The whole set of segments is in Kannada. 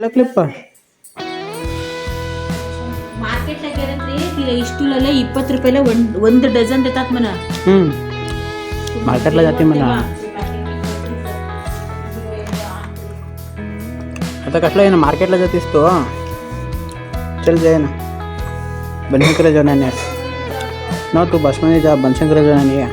ಎಲ್ಲ ಕ್ಲಿಪ್ಪ ಮಾರ್ಕೆಟ್ನಾಗ ಏನಂದ್ರಿ ಈಗ ಇಷ್ಟುಲೆಲ್ಲ ಇಪ್ಪತ್ತು ರೂಪಾಯಿಲೆ ಒಂದು ಒಂದು ಡಜನ್ देतात म्हणा हम्म मार्केटला जाते म्हणा आता कसला आहे ना मार्केटला जातेस तो चल जाय ना बनशंकर जेवणाने न तू बसमध्ये जा बनशंकर जेवणाने या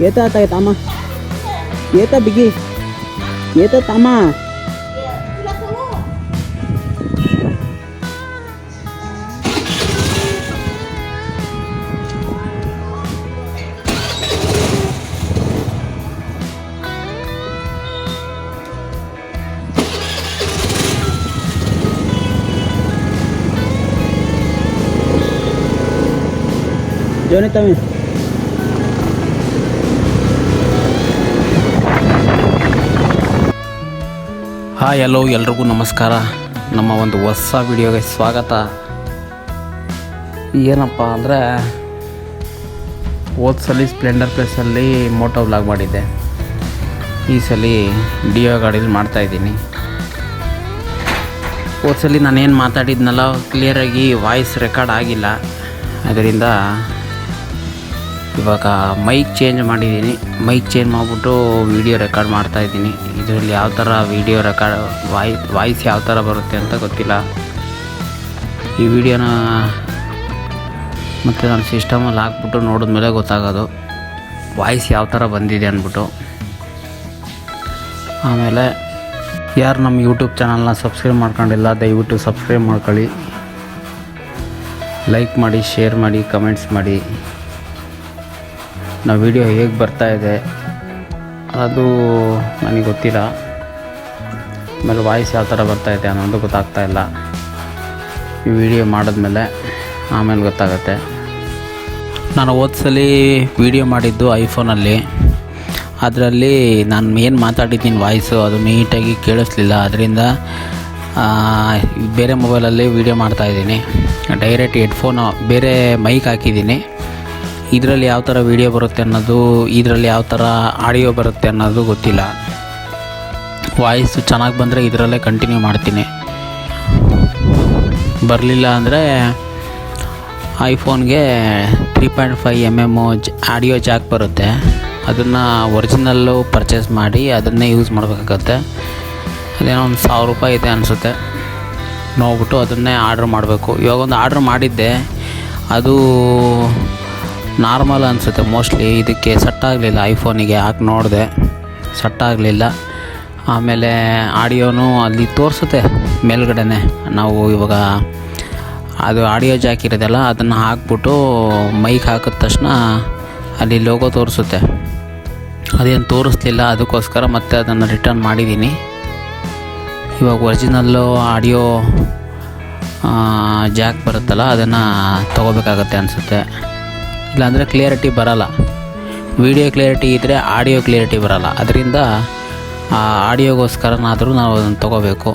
Yeta tayo tama. Yeta bigi. Yeta tama. Jangan itu, hi hello ಎಲ್ರಿಗೂ ನಮಸ್ಕಾರ. ನಮ್ಮ ಒಂದು ಹೊಸ ವಿಡಿಯೋಗೆ ಸ್ವಾಗತ. ಏನಪ್ಪ ಅಂದರೆ ಸಲ ಸ್ಪ್ಲೆಂಡರ್ ಪ್ಲೇಸಲ್ಲಿ ಮೋಟೋ ವ್ಲಾಗ್ ಮಾಡಿದ್ದೆ. ಈ ಸಲ ಡಿಯೋ ಗಾಡೀಲಿ ಮಾಡ್ತಾಯಿದ್ದೀನಿ ಹೋದ ಸಲ ನಾನೇನು ಮಾತಾಡಿದ್ನಲ್ಲ ಕ್ಲಿಯರಾಗಿ ವಾಯ್ಸ್ ರೆಕಾರ್ಡ್ ಆಗಿಲ್ಲ. ಅದರಿಂದ ಇವಾಗ ಮೈಕ್ ಚೇಂಜ್ ಮಾಡಿದ್ದೀನಿ. ಮೈಕ್ ಚೇಂಜ್ ಮಾಡಿಬಿಟ್ಟು ವೀಡಿಯೋ ರೆಕಾರ್ಡ್ ಮಾಡ್ತಾ ಇದ್ದೀನಿ. ಇದರಲ್ಲಿ ಯಾವ ಥರ ವೀಡಿಯೋ ರೆಕಾರ್ಡ್ ವಾಯ್ ವಾಯ್ಸ್ ಯಾವ ಥರ ಬರುತ್ತೆ ಅಂತ ಗೊತ್ತಿಲ್ಲ. ಈ ವಿಡಿಯೋನ ಮತ್ತು ನಾನು ಸಿಸ್ಟಮಲ್ಲಿ ಹಾಕ್ಬಿಟ್ಟು ನೋಡಿದ ಮೇಲೆ ಗೊತ್ತಾಗೋದು. ವಾಯ್ಸ್ ಯಾವ ಥರ ಬಂದಿದೆ ಅಂದ್ಬಿಟ್ಟು. ಆಮೇಲೆ ಯಾರು ನಮ್ಮ ಯೂಟ್ಯೂಬ್ ಚಾನಲ್ನ ಸಬ್ಸ್ಕ್ರೈಬ್ ಮಾಡ್ಕೊಂಡಿಲ್ಲ, ದಯವಿಟ್ಟು ಸಬ್ಸ್ಕ್ರೈಬ್ ಮಾಡ್ಕೊಳ್ಳಿ. ಲೈಕ್ ಮಾಡಿ ಶೇರ್ ಮಾಡಿ ಕಮೆಂಟ್ಸ್ ಮಾಡಿ. ನಾವು ವಿಡಿಯೋ ಹೇಗೆ ಬರ್ತಾ ಇದೆ, ಅದು ನನಗೆ ಗೊತ್ತಿಲ್ಲ. ಆಮೇಲೆ ವಾಯ್ಸ್ ಯಾವ ಥರ ಬರ್ತಾ ಇದೆ ಅನ್ನೋದು ಗೊತ್ತಾಗ್ತಾ ಇಲ್ಲ. ಈ ವಿಡಿಯೋ ಮಾಡಿದ್ಮೇಲೆ ಆಮೇಲೆ ಗೊತ್ತಾಗುತ್ತೆ. ನಾನು ಓದ್ಸಲಿ ವಿಡಿಯೋ ಮಾಡಿದ್ದು ಐಫೋನಲ್ಲಿ ಅದರಲ್ಲಿ ನಾನು ಏನು ಮಾತಾಡಿದ್ದೀನಿ ವಾಯ್ಸು ಅದು ನೀಟಾಗಿ ಕೇಳಿಸ್ಲಿಲ್ಲ. ಅದರಿಂದ ಬೇರೆ ಮೊಬೈಲಲ್ಲಿ ವೀಡಿಯೋ ಮಾಡ್ತಾಯಿದ್ದೀನಿ ಡೈರೆಕ್ಟ್ ಹೆಡ್ಫೋನು ಬೇರೆ ಮೈಕ್ ಹಾಕಿದ್ದೀನಿ. ಇದರಲ್ಲಿ ಯಾವ ಥರ ವೀಡಿಯೋ ಬರುತ್ತೆ ಅನ್ನೋದು, ಇದರಲ್ಲಿ ಯಾವ ಥರ ಆಡಿಯೋ ಬರುತ್ತೆ ಅನ್ನೋದು ಗೊತ್ತಿಲ್ಲ. ವಾಯ್ಸ್ ಚೆನ್ನಾಗಿ ಬಂದರೆ ಇದರಲ್ಲೇ ಕಂಟಿನ್ಯೂ ಮಾಡ್ತೀನಿ. ಬರಲಿಲ್ಲ ಅಂದರೆ ಐಫೋನ್ಗೆ three point five M M audio jack ಬರುತ್ತೆ. ಅದನ್ನು ಒರಿಜಿನಲ್ಲು ಪರ್ಚೇಸ್ ಮಾಡಿ ಅದನ್ನೇ ಯೂಸ್ ಮಾಡಬೇಕಾಗತ್ತೆ. ಅದೇನೋ ಒಂದು ಸಾವಿರ ರೂಪಾಯಿ ಇದೆ ಅನಿಸುತ್ತೆ. ನೋಡ್ಬಿಟ್ಟು ಅದನ್ನೇ ಆರ್ಡ್ರ್ ಮಾಡಬೇಕು. ಇವಾಗ ಒಂದು ಆರ್ಡ್ರ್ ಮಾಡಿದ್ದೆ. ಅದು ನಾರ್ಮಲ್ ಅನಿಸುತ್ತೆ. ಮೋಸ್ಟ್ಲಿ ಇದಕ್ಕೆ ಸೆಟ್ ಆಗಲಿಲ್ಲ ಐಫೋನಿಗೆ ಹಾಕಿ ನೋಡಿದೆ. ಸೆಟ್ ಆಗಲಿಲ್ಲ ಆಮೇಲೆ ಆಡಿಯೋನು ಅಲ್ಲಿ ತೋರಿಸುತ್ತೆ ಮೇಲ್ಗಡೆನೆ. ನಾವು ಇವಾಗ ಅದು ಆಡಿಯೋ ಜಾಕ್ ಇರೋದಲ್ಲ, ಅದನ್ನು ಹಾಕ್ಬಿಟ್ಟು ಮೈಕ್ ಹಾಕಿದ ತಕ್ಷಣ ಅಲ್ಲಿ ಲೋಗೋ ತೋರಿಸುತ್ತೆ. ಅದೇನು ತೋರಿಸ್ಲಿಲ್ಲ, ಅದಕ್ಕೋಸ್ಕರ ಮತ್ತೆ ಅದನ್ನು ರಿಟರ್ನ್ ಮಾಡಿದ್ದೀನಿ ಇವಾಗ ಒರಿಜಿನಲ್ಲು ಆಡಿಯೋ ಜಾಕ್ ಬರುತ್ತಲ್ಲ, ಅದನ್ನು ತೊಗೋಬೇಕಾಗತ್ತೆ ಅನಿಸುತ್ತೆ. ಇಲ್ಲಾಂದರೆ ಕ್ಲಿಯರಿಟಿ ಬರಲ್ಲ. ವಿಡಿಯೋ ಕ್ಲಿಯರಿಟಿ ಇದ್ದರೆ ಆಡಿಯೋ ಕ್ಲಿಯರಿಟಿ ಬರಲ್ಲ. ಅದರಿಂದ, ಆ ಆಡಿಯೋಗೋಸ್ಕರನಾದರೂ ನಾವು ಅದನ್ನು ತೊಗೋಬೇಕು.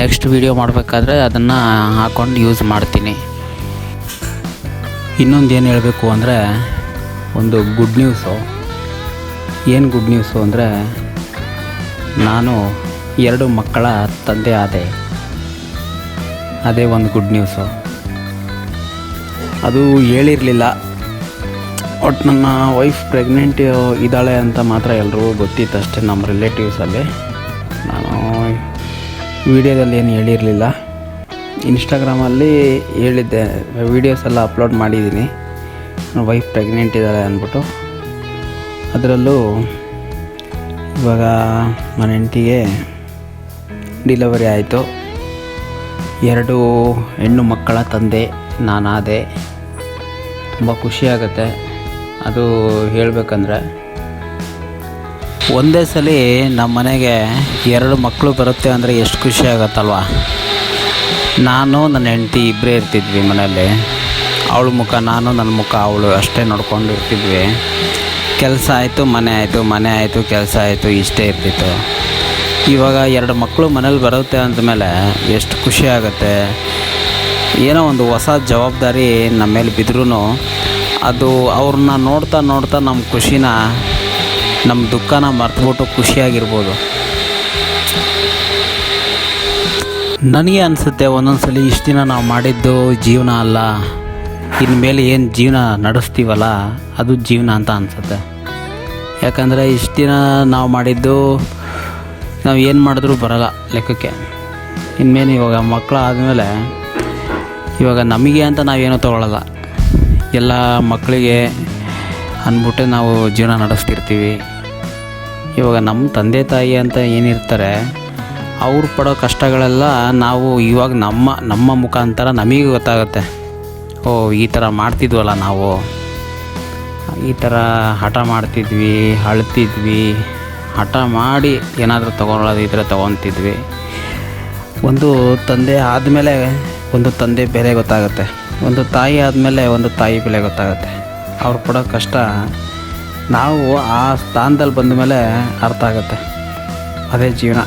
ನೆಕ್ಸ್ಟ್ ವಿಡಿಯೋ ಮಾಡಬೇಕಾದ್ರೆ ಅದನ್ನು ಹಾಕ್ಕೊಂಡು ಯೂಸ್ ಮಾಡ್ತೀನಿ. ಇನ್ನೊಂದು ಏನು ಹೇಳಬೇಕು ಅಂದರೆ, ಒಂದು ಗುಡ್ ನ್ಯೂಸು ಏನು ಗುಡ್ ನ್ಯೂಸು ಅಂದರೆ, ನಾನು ಎರಡು ಮಕ್ಕಳ ತಂದೆ ಆದೆ. ಅದೇ ಒಂದು ಗುಡ್ ನ್ಯೂಸು ಅದು ಹೇಳಿರಲಿಲ್ಲ. ಒಟ್ಟು ನನ್ನ ವೈಫ್ ಪ್ರೆಗ್ನೆಂಟ್ ಇದ್ದಾಳೆ ಅಂತ ಮಾತ್ರ ಎಲ್ಲರೂ ಗೊತ್ತಿತ್ತು ಅಷ್ಟೇ ನಮ್ಮ ರಿಲೇಟಿವ್ಸಲ್ಲಿ ನಾನು ವಿಡಿಯೋದಲ್ಲಿ ಏನು ಹೇಳಿರಲಿಲ್ಲ. ಇನ್ಸ್ಟಾಗ್ರಾಮಲ್ಲಿ ಹೇಳಿದ್ದೆ ವೀಡಿಯೋಸ್ ಎಲ್ಲ ಅಪ್ಲೋಡ್ ಮಾಡಿದ್ದೀನಿ. ನನ್ನ ವೈಫ್ ಪ್ರೆಗ್ನೆಂಟ್ ಇದ್ದಾಳೆ ಅಂದ್ಬಿಟ್ಟು. ಅದರಲ್ಲೂ ಇವಾಗ ನನ್ನ ಹೆಂಡತಿಗೆ ಡಿಲವರಿ ಆಯಿತು. ಎರಡು ಹೆಣ್ಣು ಮಕ್ಕಳ ತಂದೆ, ನಾನಾದೆ. ತುಂಬ ಖುಷಿಯಾಗುತ್ತೆ. ಅದು ಹೇಳಬೇಕಂದ್ರೆ, ಒಂದೇ ಸಲ ನಮ್ಮ ಮನೆಗೆ ಎರಡು ಮಕ್ಕಳು ಬರುತ್ತೆ ಅಂದರೆ ಎಷ್ಟು ಖುಷಿ ಆಗುತ್ತಲ್ವ? ನಾನು, ನನ್ನ ಹೆಂಡತಿ ಇಬ್ಬರೇ ಇರ್ತಿದ್ವಿ ಮನೆಯಲ್ಲಿ. ಅವಳ ಮುಖ, ನಾನು, ನನ್ನ ಮುಖ, ಅವಳು ಅಷ್ಟೇ ನೋಡ್ಕೊಂಡು ಇರ್ತಿದ್ವಿ. ಕೆಲಸ ಆಯಿತು, ಮನೆ ಆಯಿತು ಮನೆ ಆಯಿತು, ಕೆಲಸ ಆಯಿತು, ಇಷ್ಟೇ ಇರ್ತಿತ್ತು. ಇವಾಗ ಎರಡು ಮಕ್ಕಳು ಮನೇಲಿ ಬರುತ್ತೆ ಅಂದಮೇಲೆ ಎಷ್ಟು ಖುಷಿ ಆಗುತ್ತೆ. ಏನೋ ಒಂದು ಹೊಸ ಜವಾಬ್ದಾರಿ ನಮ್ಮ ಮೇಲೆ ಬಿದ್ರೂ ಅದು ಅವ್ರನ್ನ ನೋಡ್ತಾ ನೋಡ್ತಾ ನಮ್ಮ ಖುಷಿನ, ನಮ್ಮ ದುಃಖನ ಮರ್ತುಬಿಟ್ಟು ಖುಷಿಯಾಗಿರ್ಬೋದು. ನನಗೆ ಅನಿಸುತ್ತೆ ಒಂದೊಂದು ಸಲ ಇಷ್ಟು ದಿನ ನಾವು ಮಾಡಿದ್ದು ಜೀವನ ಅಲ್ಲ. ಇನ್ಮೇಲೆ ಏನು ಜೀವನ ನಡೆಸ್ತೀವಲ್ಲ, ಅದು ಜೀವನ ಅಂತ ಅನಿಸುತ್ತೆ. ಯಾಕಂದರೆ ಇಷ್ಟು ದಿನ ನಾವು ಮಾಡಿದ್ದು, ನಾವು ಏನು ಮಾಡಿದ್ರೂ ಬರಲ್ಲ ಲೆಕ್ಕಕ್ಕೆ. ಇನ್ಮೇಲೆ ಇವಾಗ ಮಕ್ಕಳು ಆದಮೇಲೆ ಇವಾಗ ನಮಗೆ ಅಂತ ನಾವೇನೂ ತೊಗೊಳಲ್ಲ. ಎಲ್ಲ ಮಕ್ಕಳಿಗೆ ಅಂದ್ಬಿಟ್ಟು ನಾವು ಜೀವನ ನಡೆಸ್ತಿರ್ತೀವಿ. ಇವಾಗ ನಮ್ಮ ತಂದೆ ತಾಯಿ ಅಂತ ಏನಿರ್ತಾರೆ, ಅವ್ರು ಪಡೋ ಕಷ್ಟಗಳೆಲ್ಲ ನಾವು ಇವಾಗ ನಮ್ಮ ನಮ್ಮ ಮುಖಾಂತರ ನಮಗೆ ಗೊತ್ತಾಗುತ್ತೆ. ಓ, ಈ ಥರ ಮಾಡ್ತಿದ್ವಲ್ಲ ನಾವು. ಈ ಥರ ಹಠ ಮಾಡ್ತಿದ್ವಿ, ಅಳ್ತಿದ್ವಿ, ಹಠ ಮಾಡಿ ಏನಾದರೂ ತೊಗೊಳೋದಿದ್ರೆ ತೊಗೊತಿದ್ವಿ. ಒಂದು ತಂದೆ ಆದಮೇಲೆ ಒಂದು ತಂದೆ ಬೆಲೆ ಗೊತ್ತಾಗುತ್ತೆ. ಒಂದು ತಾಯಿ ಆದಮೇಲೆ ಒಂದು ತಾಯಿ ಬೆಲೆ ಗೊತ್ತಾಗುತ್ತೆ. ಅವ್ರು ಕೊಡೋ ಕಷ್ಟ ನಾವು ಆ ಸ್ಥಾನದಲ್ಲಿ ಬಂದ ಮೇಲೆ ಅರ್ಥ ಆಗುತ್ತೆ. ಅದೇ ಜೀವನ.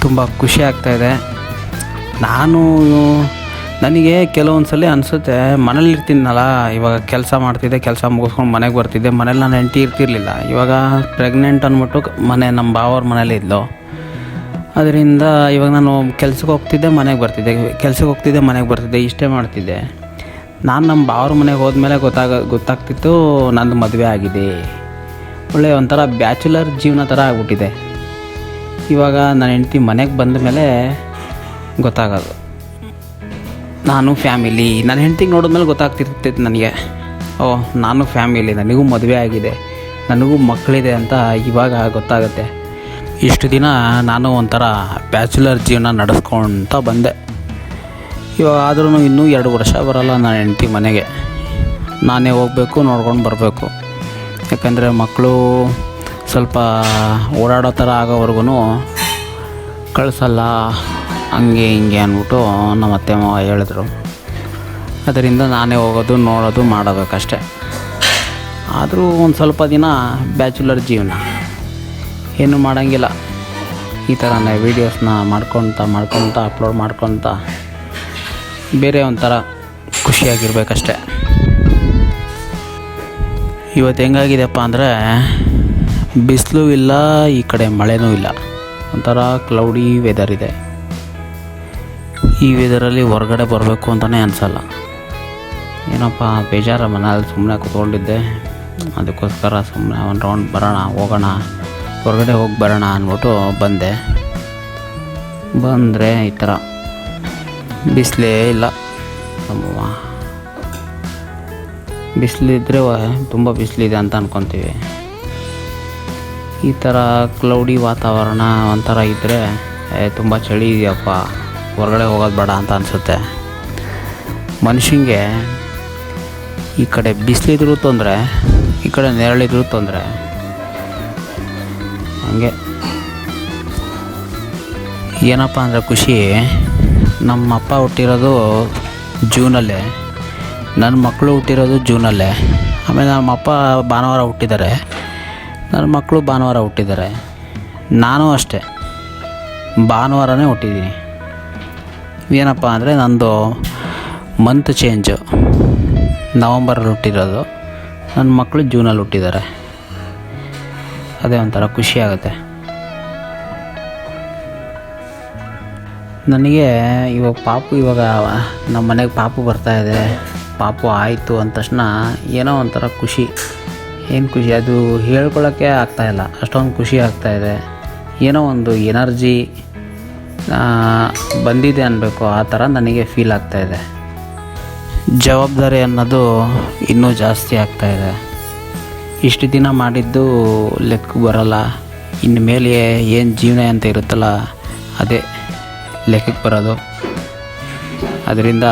ತುಂಬ ಖುಷಿ ಆಗ್ತಾಯಿದೆ ನಾನು ನನಗೆ ಕೆಲವೊಂದು ಸಲ ಅನಿಸುತ್ತೆ ಮನೇಲಿರ್ತೀನಲ್ಲ ಇವಾಗ ಕೆಲಸ ಮಾಡ್ತಿದ್ದೆ, ಕೆಲಸ ಮುಗಿಸ್ಕೊಂಡು ಮನೆಗೆ ಬರ್ತಿದ್ದೆ, ಮನೇಲಿ ನಾನು ಹೆಂಡತಿ ಇರ್ತಿರ್ಲಿಲ್ಲ. ಇವಾಗ ಪ್ರೆಗ್ನೆಂಟ್ ಅಂದ್ಬಿಟ್ಟು ಮನೆ ನಮ್ಮ ಬಾವರ ಮನೇಲಿ ಇದ್ಲು. ಅದರಿಂದ ಇವಾಗ ನಾನು ಕೆಲ್ಸಕ್ಕೆ ಹೋಗ್ತಿದ್ದೆ, ಮನೆಗೆ ಬರ್ತಿದ್ದೆ. ಕೆಲ್ಸಕ್ಕೆ ಹೋಗ್ತಿದ್ದೆ, ಮನೆಗೆ ಬರ್ತಿದ್ದೆ, ಇಷ್ಟೇ ಮಾಡ್ತಿದ್ದೆ. ನಾನು ನಮ್ಮ ಬಾವ್ರ ಮನೆಗೆ ಹೋದ್ಮೇಲೆ ಗೊತ್ತಾಗ, ಗೊತ್ತಾಗ್ತಿತ್ತು ನಂದು ಮದುವೆ ಆಗಿದೆ. ಒಳ್ಳೆ ಒಂಥರ ಬ್ಯಾಚುಲರ್ ಜೀವನ ಥರ ಆಗ್ಬಿಟ್ಟಿದೆ. ಇವಾಗ ನನ್ನ ಹೆಂಡ್ತಿ ಮನೆಗೆ ಬಂದ ಮೇಲೆ ಗೊತ್ತಾಗೋದು. ನಾನು ಫ್ಯಾಮಿಲಿ. ನನ್ನ ಹೆಂಡ್ತಿಗೆ ನೋಡಿದ್ಮೇಲೆ ಗೊತ್ತಾಗ್ತಿರ್ತಿತ್ತು ನನಗೆ. ಓ, ನಾನು ಫ್ಯಾಮಿಲಿ, ನನಗೂ ಮದುವೆ ಆಗಿದೆ, ನನಗೂ ಮಕ್ಕಳಿದೆ ಅಂತ ಇವಾಗ ಗೊತ್ತಾಗುತ್ತೆ. ಇಷ್ಟು ದಿನ ನಾನು ಒಂಥರ ಬ್ಯಾಚುಲರ್ ಜೀವನ ನಡೆಸ್ಕೊಳ್ತಾ ಬಂದೆ. ಇವಾಗ ಆದ್ರೂ ಇನ್ನೂ ಎರಡು ವರ್ಷ ಬರಲ್ಲ ನನ್ನ ಹೆಂಡ್ತಿ ಮನೆಗೆ. ನಾನೇ ಹೋಗಬೇಕು, ನೋಡ್ಕೊಂಡು ಬರಬೇಕು. ಯಾಕಂದರೆ ಮಕ್ಕಳು ಸ್ವಲ್ಪ ಓಡಾಡೋ ಥರ ಆಗೋವರೆಗೂ ಕಳಿಸಲ್ಲ, ಹಂಗೆ ಹಿಂಗೆ ಅಂದ್ಬಿಟ್ಟು ನಮ್ಮ ಅತ್ತೆ ಮಾವ ಹೇಳಿದ್ರು. ಅದರಿಂದ ನಾನೇ ಹೋಗೋದು, ನೋಡೋದು ಮಾಡಬೇಕಷ್ಟೆ. ಆದರೂ ಒಂದು ಸ್ವಲ್ಪ ದಿನ ಬ್ಯಾಚುಲರ್ ಜೀವನ. ಏನು ಮಾಡೋಂಗಿಲ್ಲ. ಈ ಥರನೇ ವೀಡಿಯೋಸ್ನ ಮಾಡ್ಕೊತ ಮಾಡ್ಕೊತ ಅಪ್ಲೋಡ್ ಮಾಡ್ಕೊತ ಬೇರೆ ಒಂಥರ ಖುಷಿಯಾಗಿರ್ಬೇಕಷ್ಟೆ. ಇವತ್ತು ಹೆಂಗಾಗಿದೆಪ್ಪ ಅಂದರೆ ಬಿಸಿಲು ಇಲ್ಲ, ಈ ಕಡೆ ಮಳೆನೂ ಇಲ್ಲ. ಒಂಥರ ಕ್ಲೌಡಿ ವೆದರ್ ಇದೆ. ಈ ವೆದರಲ್ಲಿ ಹೊರಗಡೆ ಬರಬೇಕು ಅಂತಲೇ ಅನಿಸಲ್ಲ. ಏನಪ್ಪ, ಬೇಜಾರ ಮನೆಯಲ್ಲಿ ಸುಮ್ಮನೆ ಕೂತ್ಕೊಂಡಿದ್ದೆ. ಅದಕ್ಕೋಸ್ಕರ ಸುಮ್ಮನೆ ಒಂದು ರೌಂಡ್ ಬರೋಣ, ಹೋಗೋಣ. ಹೊರಗಡೆ ಹೋಗಿ ಬರೋಣ ಅಂದ್ಬಿಟ್ಟು ಬಂದೆ. ಬಂದರೆ ಈ ಥರ. ಬಿಸಿಲೇ ಇಲ್ಲ. ಬಿಸಿಲಿದ್ರೆ ತುಂಬ ಬಿಸಿಲಿದೆ ಅಂತ ಅಂದ್ಕೊತೀವಿ ಈ ಥರ ಕ್ಲೌಡಿ ವಾತಾವರಣ ಒಂಥರ ಇದ್ದರೆ ತುಂಬ ಚಳಿ ಇದೆಯಪ್ಪ. ಹೊರಗಡೆ ಹೋಗೋದು ಬೇಡ ಅಂತ ಅನಿಸುತ್ತೆ. ಮನುಷ್ಯಂಗೆ ಈ ಕಡೆ ಬಿಸಿಲಿದ್ರೂ ತೊಂದರೆ, ಈ ಕಡೆ ನೆರಳಿದ್ರೂ ತೊಂದರೆ. ಏನಪ್ಪ ಅಂದರೆ ಖುಷಿ, ನಮ್ಮ ಅಪ್ಪ ಹುಟ್ಟಿರೋದು ಜೂನಲ್ಲೇ, ನನ್ನ ಮಕ್ಕಳು ಹುಟ್ಟಿರೋದು ಜೂನಲ್ಲೇ. ಆಮೇಲೆ ನಮ್ಮ ಅಪ್ಪ ಭಾನುವಾರ ಹುಟ್ಟಿದ್ದಾರೆ, ನನ್ನ ಮಕ್ಕಳು ಭಾನುವಾರ ಹುಟ್ಟಿದ್ದಾರೆ. ನಾನು ಅಷ್ಟೇ, ಭಾನುವಾರನೇ ಹುಟ್ಟಿದ್ದೀನಿ. ಏನಪ್ಪ ಅಂದರೆ ನಂದು ಮಂತ್ ಚೇಂಜು ನವಂಬರಲ್ಲಿ ಹುಟ್ಟಿರೋದು. ನನ್ನ ಮಕ್ಕಳು ಜೂನಲ್ಲಿ ಹುಟ್ಟಿದ್ದಾರೆ. ಅದೇ ಒಂಥರ ಖುಷಿ ಆಗುತ್ತೆ. ನನಗೆ ಇವಾಗ ಪಾಪು ಇವಾಗ ನಮ್ಮ ಮನೆಗೆ ಪಾಪು ಬರ್ತಾಯಿದೆ ಪಾಪು ಆಯಿತು ಅಂದ ತಕ್ಷಣ ಏನೋ ಒಂಥರ ಖುಷಿ. ಏನು ಖುಷಿ? ಅದು ಹೇಳ್ಕೊಳ್ಳೋಕ್ಕೆ ಆಗ್ತಾಯಿಲ್ಲ ಅಷ್ಟೊಂದು ಖುಷಿ ಆಗ್ತಾಯಿದೆ ಏನೋ ಒಂದು ಎನರ್ಜಿ ಬಂದಿದೆ ಅನ್ನಬೇಕು ಆ ಥರ ನನಗೆ ಫೀಲ್ ಆಗ್ತಾಯಿದೆ ಜವಾಬ್ದಾರಿ ಅನ್ನೋದು ಇನ್ನೂ ಜಾಸ್ತಿ ಆಗ್ತಾಯಿದೆ ಇಷ್ಟು ದಿನ ಮಾಡಿದ್ದು ಲೆಕ್ಕ ಬರೋಲ್ಲ. ಇನ್ನು ಮೇಲೆ ಏನು ಜೀವನ ಅಂತ ಇರುತ್ತಲ್ಲ, ಅದೇ. ಲೆಕ್ಕಕ್ಕೆ ಬರೋದು. ಅದರಿಂದ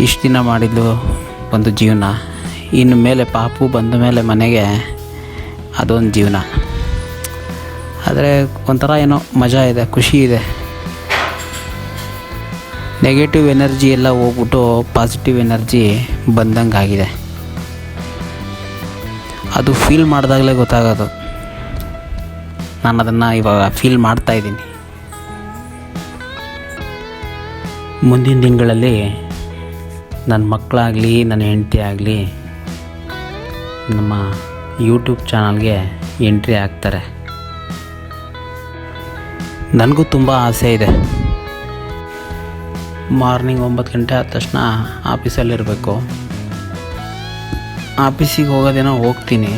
ಇಷ್ಟು ದಿನ ಮಾಡಿದ್ದು ಒಂದು ಜೀವನ. ಇನ್ನು ಮೇಲೆ ಪಾಪು ಬಂದ ಮೇಲೆ ಮನೆಗೆ ಅದೊಂದು ಜೀವನ. ಆದರೆ ಒಂಥರ ಏನೋ ಮಜಾ ಇದೆ, ಖುಷಿ ಇದೆ. ನೆಗೆಟಿವ್ ಎನರ್ಜಿ ಎಲ್ಲ ಹೋಗ್ಬಿಟ್ಟು ಪಾಸಿಟಿವ್ ಎನರ್ಜಿ ಬಂದಂಗೆ ಆಗಿದೆ ಅದು ಫೀಲ್ ಮಾಡಿದಾಗಲೇ ಗೊತ್ತಾಗೋದು. ನಾನು ಅದನ್ನು ಇವಾಗ ಫೀಲ್ ಮಾಡ್ತಾ ಇದ್ದೀನಿ. ಮುಂದಿನ ದಿನಗಳಲ್ಲಿ ನನ್ನ ಮಕ್ಕಳಾಗಲಿ ನನ್ನ ಹೆಂಡತಿ ಆಗಲಿ, ನಮ್ಮ ಯೂಟ್ಯೂಬ್ ಚಾನಲ್ಗೆ ಎಂಟ್ರಿ ಆಗ್ತಾರೆ ನನಗೂ ತುಂಬ ಆಸೆ ಇದೆ. ಮಾರ್ನಿಂಗ್ ಒಂಬತ್ತು ಗಂಟೆ ಆದ ತಕ್ಷಣ ಆಫೀಸಲ್ಲಿರಬೇಕು ಆಫೀಸಿಗೆ ಹೋಗೋದೇನೋ ಹೋಗ್ತೀನಿ.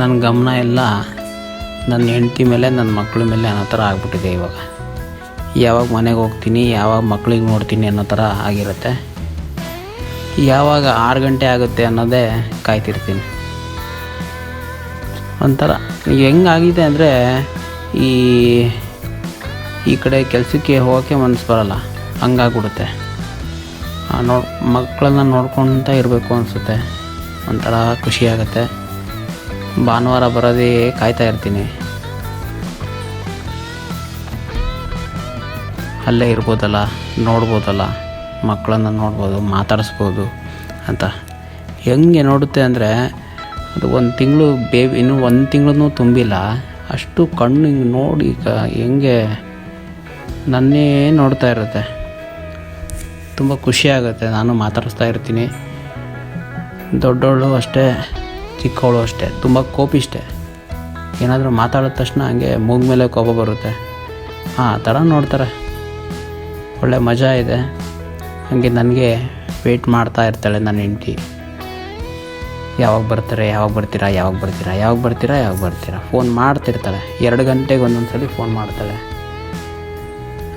ನನ್ನ ಗಮನ ಎಲ್ಲ ನನ್ನ ಹೆಂಡತಿ ಮೇಲೆ, ನನ್ನ ಮಕ್ಕಳ ಮೇಲೆ ಅನ್ನೋ ಥರ ಆಗಿಬಿಟ್ಟಿದೆ ಇವಾಗ. ಯಾವಾಗ ಮನೆಗೆ ಹೋಗ್ತೀನಿ, ಯಾವಾಗ ಮಕ್ಳಿಗೆ ನೋಡ್ತೀನಿ ಅನ್ನೋ ಥರ ಆಗಿರುತ್ತೆ. ಯಾವಾಗ ಆರು ಗಂಟೆ ಆಗುತ್ತೆ ಅನ್ನೋದೇ ಕಾಯ್ತಿರ್ತೀನಿ. ಒಂಥರ ಹೆಂಗಾಗಿದೆ ಅಂದರೆ, ಈ ಈ ಕಡೆ ಕೆಲಸಕ್ಕೆ ಹೋಗೋಕ್ಕೆ ಮನಸ್ಸು ಬರೋಲ್ಲ, ಹಂಗಾಗ್ಬಿಡುತ್ತೆ. ನೋಡ್ ಮಕ್ಕಳನ್ನ ನೋಡ್ಕೊತ ಇರಬೇಕು ಅನಿಸುತ್ತೆ. ಒಂಥರ ಖುಷಿ ಆಗುತ್ತೆ. ಭಾನುವಾರ ಬರೋದೇ ಕಾಯ್ತಾ ಇರ್ತೀನಿ. ಅಲ್ಲೇ ಇರ್ಬೋದಲ್ಲ, ನೋಡ್ಬೋದಲ್ಲ, ಮಕ್ಕಳನ್ನ ನೋಡ್ಬೋದು, ಮಾತಾಡಿಸ್ಬೋದು ಅಂತ. ಹೆಂಗೆ ನೋಡುತ್ತೆ ಅಂದರೆ, ಅದು ಒಂದು ತಿಂಗಳು ಬೇಬಿ, ಇನ್ನೂ ಒಂದು ತಿಂಗಳೂ ತುಂಬಿಲ್ಲ. ಅಷ್ಟು ಕಣ್ಣು ಹಿಂಗೆ ನೋಡಿ ಹೆಂಗೆ ನನ್ನೇ ನೋಡ್ತಾ ಇರುತ್ತೆ. ತುಂಬ ಖುಷಿ ಆಗುತ್ತೆ, ನಾನು ಮಾತಾಡಿಸ್ತಾ ಇರ್ತೀನಿ. ದೊಡ್ಡವಳು ಅಷ್ಟೇ. ಚಿಕ್ಕವಳು ಅಷ್ಟೇ ತುಂಬ ಕೋಪಿಷ್ಟೆ. ಏನಾದರೂ ಮಾತಾಡಿದ ತಕ್ಷಣ ಹಂಗೆ ಮೂಗ್ ಮೇಲೆ ಕೋಪ ಬರುತ್ತೆ. ಆ ಥರ ನೋಡ್ತಾರೆ. ಒಳ್ಳೆ ಮಜಾ ಇದೆ. ಹಾಗೆ ನನಗೆ ವೆಯ್ಟ್ ಮಾಡ್ತಾ ಇರ್ತಾಳೆ ನನ್ನ ಹೆಂಡತಿ. ಯಾವಾಗ ಬರ್ತಾರೆ, ಯಾವಾಗ ಬರ್ತೀರಾ ಯಾವಾಗ ಬರ್ತೀರಾ ಯಾವಾಗ ಬರ್ತೀರಾ ಯಾವಾಗ ಬರ್ತೀರಾ? ಫೋನ್ ಮಾಡ್ತಿರ್ತಾಳೆ. ಎರಡು ಗಂಟೆಗೆ ಒಂದೊಂದು ಸಲ ಫೋನ್ ಮಾಡ್ತಾಳೆ.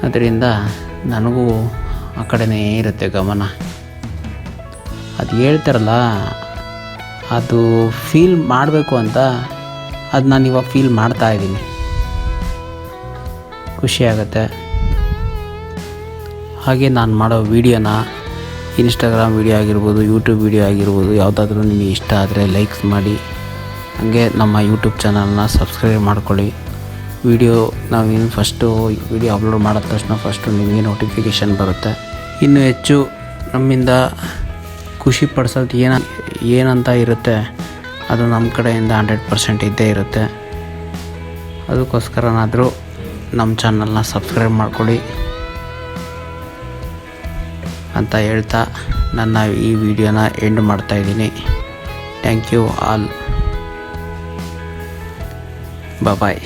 ಅದರಿಂದ ನನಗೂ ಆ ಕಡೆನೇ ಇರುತ್ತೆ ಗಮನ. ಅದು ಹೇಳ್ತಾರಲ್ಲ ಅದು ಫೀಲ್ ಮಾಡಬೇಕು ಅಂತ ಅದು ನಾನು ಇವಾಗ ಫೀಲ್ ಮಾಡ್ತಾ ಇದ್ದೀನಿ. ಖುಷಿ ಆಗುತ್ತೆ. ಹಾಗೆ ನಾನು ಮಾಡೋ ವೀಡಿಯೋನ ಇನ್ಸ್ಟಾಗ್ರಾಮ್ ವೀಡಿಯೋ ಆಗಿರ್ಬೋದು ಯೂಟ್ಯೂಬ್ ವೀಡಿಯೋ ಆಗಿರ್ಬೋದು, ಯಾವುದಾದ್ರೂ ನಿಮಗೆ ಇಷ್ಟ ಆದರೆ ಲೈಕ್ಸ್ ಮಾಡಿ. ಹಾಗೆ ನಮ್ಮ ಯೂಟ್ಯೂಬ್ ಚಾನಲ್ನ ಸಬ್ಸ್ಕ್ರೈಬ್ ಮಾಡ್ಕೊಳ್ಳಿ. ವೀಡಿಯೋ ನಾವೇನು ಫಸ್ಟು ವೀಡಿಯೋ ಅಪ್ಲೋಡ್ ಮಾಡಿದ ತಕ್ಷಣ ಫಸ್ಟು ನಿಮಗೆ ನೋಟಿಫಿಕೇಷನ್ ಬರುತ್ತೆ. ಇನ್ನೂ ಹೆಚ್ಚು ನಮ್ಮಿಂದ ಖುಷಿ ಪಡಿಸೋದು ಏನ, ಏನಂತ ಇರುತ್ತೆ, ಅದು ನಮ್ಮ ಕಡೆಯಿಂದ ಹಂಡ್ರೆಡ್ ಪರ್ಸೆಂಟ್ ಇದ್ದೇ ಇರುತ್ತೆ. ಅದಕ್ಕೋಸ್ಕರನಾದರೂ ನಮ್ಮ ಚಾನಲ್ನ ಸಬ್ಸ್ಕ್ರೈಬ್ ಮಾಡ್ಕೊಳ್ಳಿ ಅಂತ ಹೇಳ್ತಾ ನನ್ನ ಈ ವಿಡಿಯೋನ ಎಂಡ್ ಮಾಡ್ತಾಯಿದ್ದೀನಿ ಥ್ಯಾಂಕ್ ಯು ಆಲ್ ಬಾಯ್